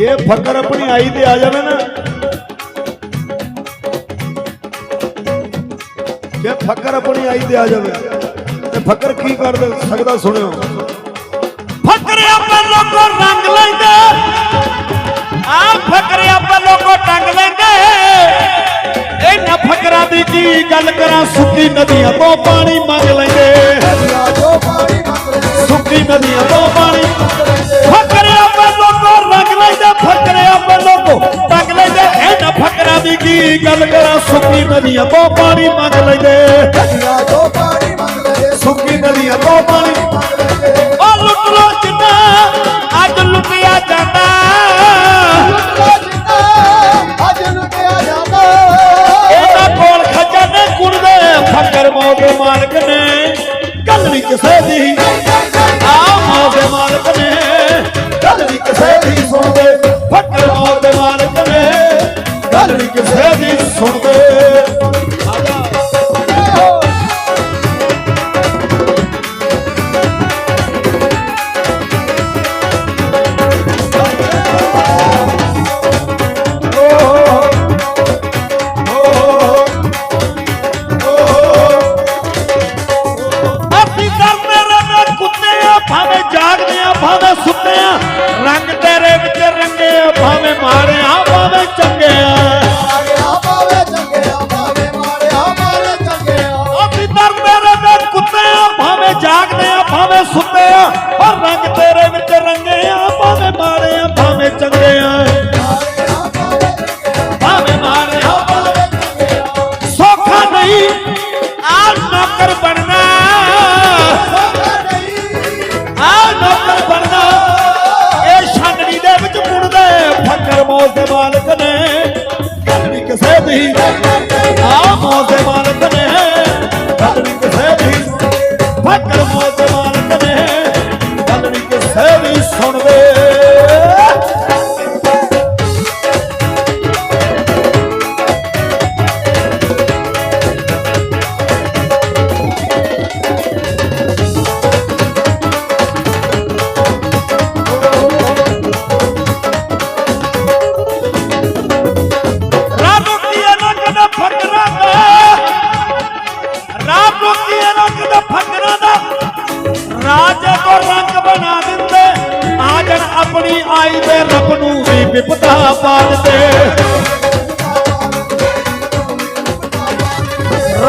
ਜੇ ਫਕਰ ਆਪਣੀ ਆਈ ਤੇ ਆ ਜਾਵੇ ਨਾ, ਜੇ ਫਕਰ ਆਪਣੀ ਆਈ ਤੇ ਆ ਜਾਵੇ, ਤੇ ਫਕਰ ਕੀ ਕਰ ਸਕਦਾ ਸੁਣਿਓ। ਫਕਰ ਆਪਾਂ ਲੋਕੋ ਰੰਗ ਲੈਂਦੇ ਆ ਫਕਰ ਆਪਾਂ ਲੋਕੋ ਟੰਗ ਲੈਂਦੇ। ਇਹਨਾਂ ਫਕਰਾਂ ਦੀ ਕੀ ਗੱਲ ਕਰਾਂ, ਸੁੱਕੀ ਨਦੀਆਂ ਤੋਂ ਪਾਣੀ ਮੰਗ ਲੈਂਦੇ। ਕੀ ਗੱਲ ਕਰਾਂ? ਸੁੱਕੀ ਨਦੀਆਂ ਤੋਂ ਪਾਣੀ ਮੰਗ ਲੈਂਦੇ। ਨਦੀਆਂ ਤੋਂ ਪਾਣੀ ਮੰਗ ਲੈਂਦੇ। ਸੁੱਕੀ ਨਦੀਆਂ ਤੋਂ ਪਾਣੀ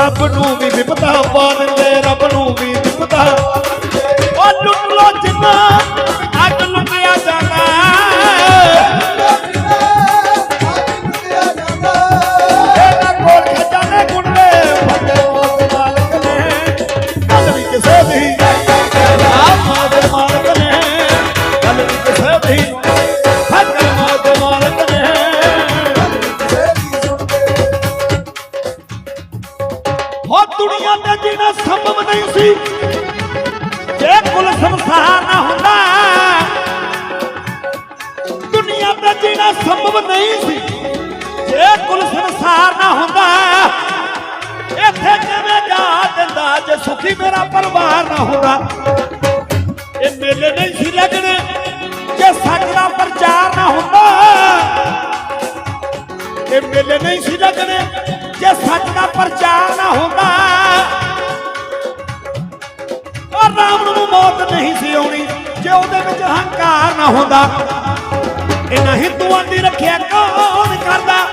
ਰੱਬ ਨੂੰ ਵੀ ਵਿਪਤਾ ਪਾਰ ਜਾਂਦਾ ਜੇ ਸੁਖੀ ਮੇਰਾ ਪਰਿਵਾਰ ਨਾ ਹੁੰਦਾ ਇਹ ਮੇਲੇ ਨਹੀਂ ਸੀ ਲੱਗਣੇ, ਜੇ ਸਾਡਾ ਪ੍ਰਚਾਰ ਨਾ ਹੁੰਦਾ। ਇਹ ਮੇਲੇ ਨਹੀਂ ਸੀ ਲੱਗਣੇ, ਜੇ ਸਾਡਾ ਪ੍ਰਚਾਰ ਨਾ ਹੁੰਦਾ। ਪਰ ਰਾਮ ਨੂੰ ਮੌਤ ਨਹੀਂ ਸੀ ਆਉਣੀ, ਜੇ ਉਹਦੇ ਵਿੱਚ ਹੰਕਾਰ ਨਾ ਹੁੰਦਾ। ਇਹਨਾਂ ਹਿੰਦੂਆਂ ਦੀ ਰੱਖਿਆ ਕੌਣ ਕਰਦਾ?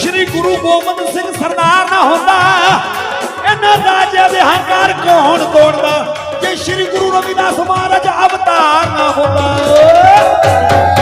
ਸ੍ਰੀ ਗੁਰੂ ਗੋਬਿੰਦ ਸਿੰਘ ਸਰਦਾਰ ਨਾ ਹੁੰਦਾ। ਇਹਨਾਂ ਰਾਜਿਆਂ ਦੇ ਹੰਕਾਰ ਕੌਣ ਤੋੜਦਾ? ਜੇ ਸ੍ਰੀ ਗੁਰੂ ਰਵਿਦਾਸ ਮਹਾਰਾਜ ਅਵਤਾਰ ਨਾ ਹੁੰਦਾ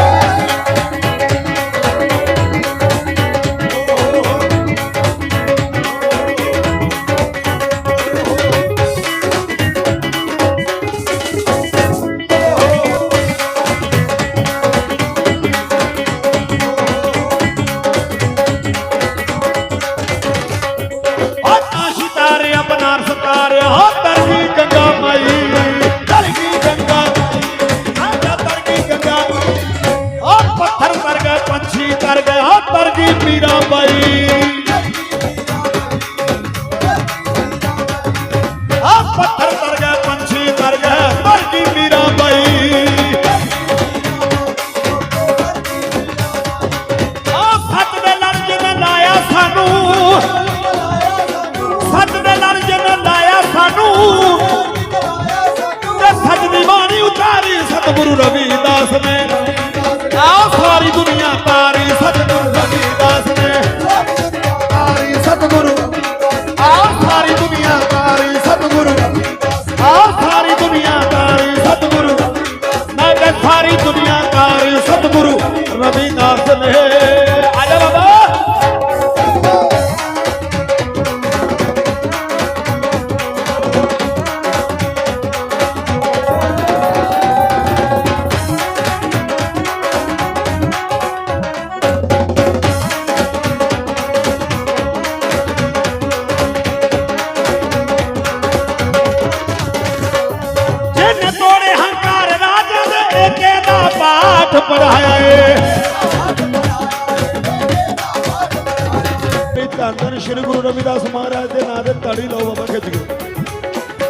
ਧੰਨ ਸ਼੍ਰੀ ਗੁਰੂ ਰਵਿਦਾਸ ਮਹਾਰਾਜ ਦੇ ਨਾਂ ਤੇ ਤਾੜੀ ਲਾਓ ਬਾਬਾ ਖਿੱਚ ਕੇ।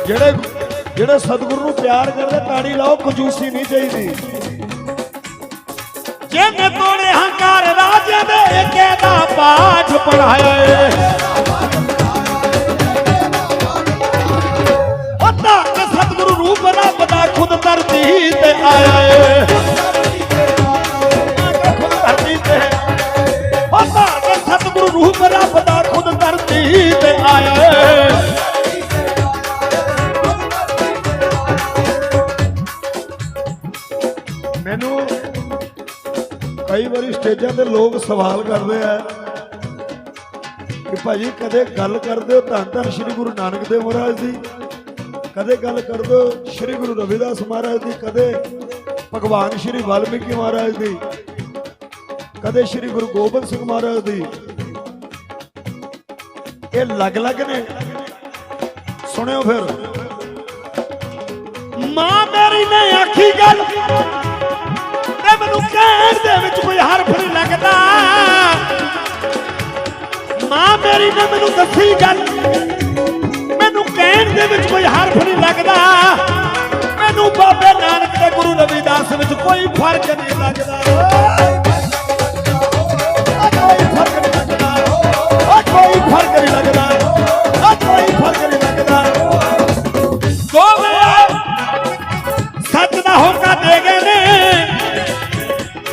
ਜਿਹੜੇ ਜਿਹੜੇ ਸਤਿਗੁਰੂ ਨੂੰ ਪਿਆਰ ਕਰਦੇ, ਤਾੜੀ ਲਾਓ ਕੰਜੂਸੀ ਨਹੀਂ ਚਾਹੀਦੀ। ਜਿਹਨੇ ਤੋੜੇ ਹੰਕਾਰ ਰਾਜੇ ਦੇ ਏਕੇ ਦਾ ਪਾਠ ਪੜਾਇਆ ਏ। ਉਹ ਧੰਨ ਸਤਿਗੁਰੂ ਰੂਪ ਰੱਬ ਦਾ ਖੁਦ ਧਰਤੀ ਤੇ ਆਇਆ ਵਾਰੀ ਤੇ ਲੋਕ ਸਵਾਲ ਕਰਦੇ ਆ ਕਿ ਭਾਜੀ ਕਦੇ ਗੱਲ ਕਰਦੇ ਹੋ ਧੰਨ ਧੰਨ ਸ਼੍ਰੀ ਗੁਰੂ ਨਾਨਕ ਦੇਵ ਮਹਾਰਾਜ ਦੀ? ਕਦੇ ਗੱਲ ਕਰਦੇ ਹੋ ਸ਼੍ਰੀ ਗੁਰੂ ਰਵਿਦਾਸ ਮਹਾਰਾਜ ਦੀ? ਕਦੇ ਭਗਵਾਨ ਸ਼੍ਰੀ ਵਾਲਮੀਕੀ ਮਹਾਰਾਜ ਦੀ? ਕਦੇ ਸ਼੍ਰੀ ਗੁਰੂ ਗੋਬਿੰਦ ਸਿੰਘ ਮਹਾਰਾਜ ਦੀ? ਇਹ ਅਲੱਗ-ਅਲੱਗ ਨੇ। ਸੁਣਿਓ ਫਿਰ। ਮਾਂ ਮੇਰੀ ਨੇ ਆਖੀ ਗੱਲ ਤੇ ਮੈਨੂੰ ਕਹਿਣ ਦੇ ਵਿੱਚ ਕੋਈ ਮਾਂ ਨੇ ਮੈਨੂੰ ਦੱਸੀ ਗੱਲ। ਮੈਨੂੰ ਕਹਿਣ ਦੇ ਵਿੱਚ ਕੋਈ ਹਰਫ ਨਹੀਂ ਲੱਗਦਾ। ਮੈਨੂੰ ਬਾਬੇ ਨਾਨਕ ਤੇ ਗੁਰੂ ਰਵਿਦਾਸ ਵਿੱਚ ਕੋਈ ਫ਼ਰਕ ਨਹੀਂ ਲੱਗਦਾ। ਕੋਈ ਫ਼ਰਕ ਨਹੀਂ ਲੱਗਦਾ। ਕੋਈ ਫ਼ਰਕ ਨਹੀਂ ਲੱਗਦਾ। ਸੱਚ ਦਾ ਹੋਕਾ ਦੇ ਗਏ ਨੇ।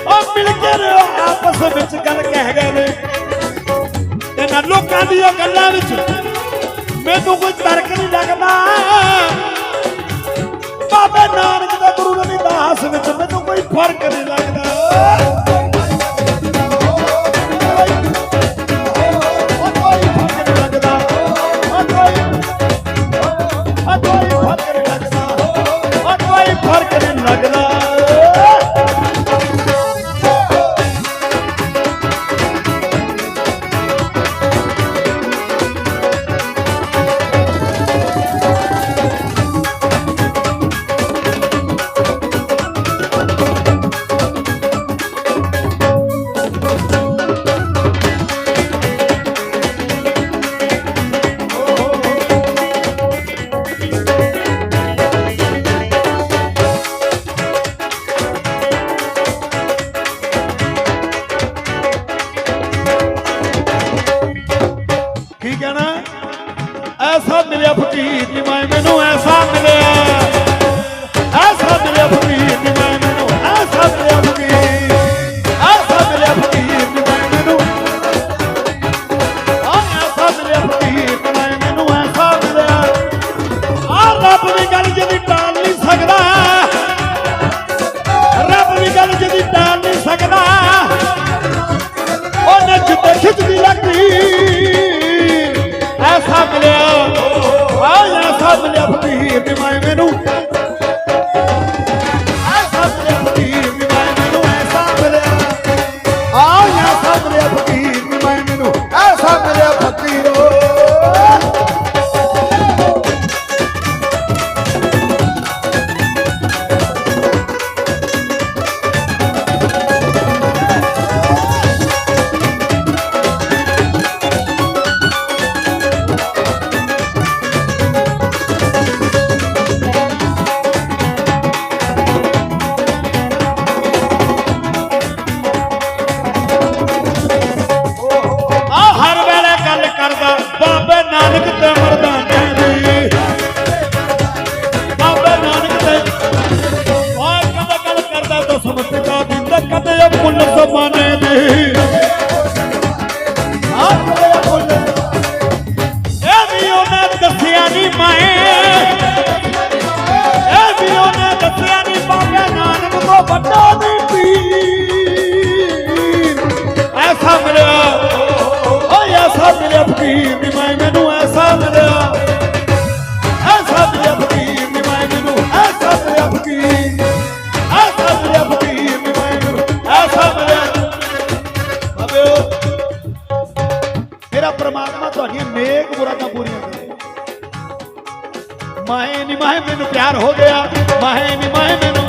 ਉਹ ਆਪਸ ਵਿੱਚ ਗੱਲ ਕਹਿ ਗਏ ਨੇ। ਤੇ ਲੋਕਾਂ ਦੀਆਂ ਗੱਲਾਂ ਵਿੱਚ ਮੈਨੂੰ ਕੋਈ ਤਰਕ ਨਹੀਂ ਲੱਗਦਾ। ਬਾਬੇ ਨਾਨਕ ਦੇ ਗੁਰੂ ਰਵਿਦਾਸ ਵਿੱਚ ਮੈਨੂੰ ਕੋਈ ਫ਼ਰਕ ਨਹੀਂ ਲੱਗਦਾ। my ਐਸਾ ਮਿਲਿਆ ਫਕੀਰ ਵੀ ਮੈਂ ਮੈਨੂੰ। ਮੈਨੂੰ ਪਿਆਰ ਹੋ ਗਿਆ। ਮਾਹੇ ਵੀ ਮਾਹੇ ਮੈਨੂੰ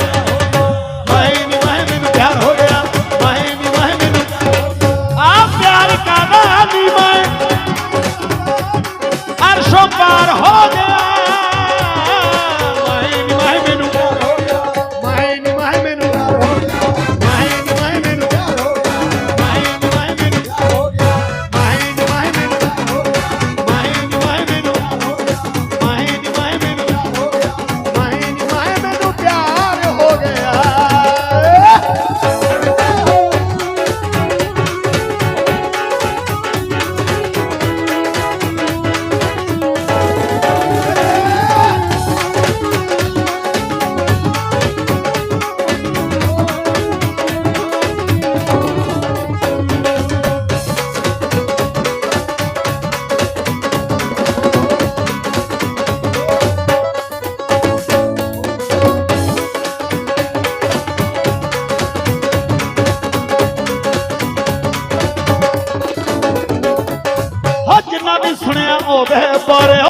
ਮਾਹੇ ਵੀ ਮਾਹੇ ਮੈਨੂੰ ਪਿਆਰ ਹੋ ਗਿਆ। ਮਾਹੇ ਵੀ ਮਾਹੇ ਮੈਨੂੰ ਆ ਪਿਆਰ ਕਾਦਾ ਨੀ ਮੈਂ? ਅਰਸ਼ੋਂ ਪਾਰ ਹੋ ਗਿਆ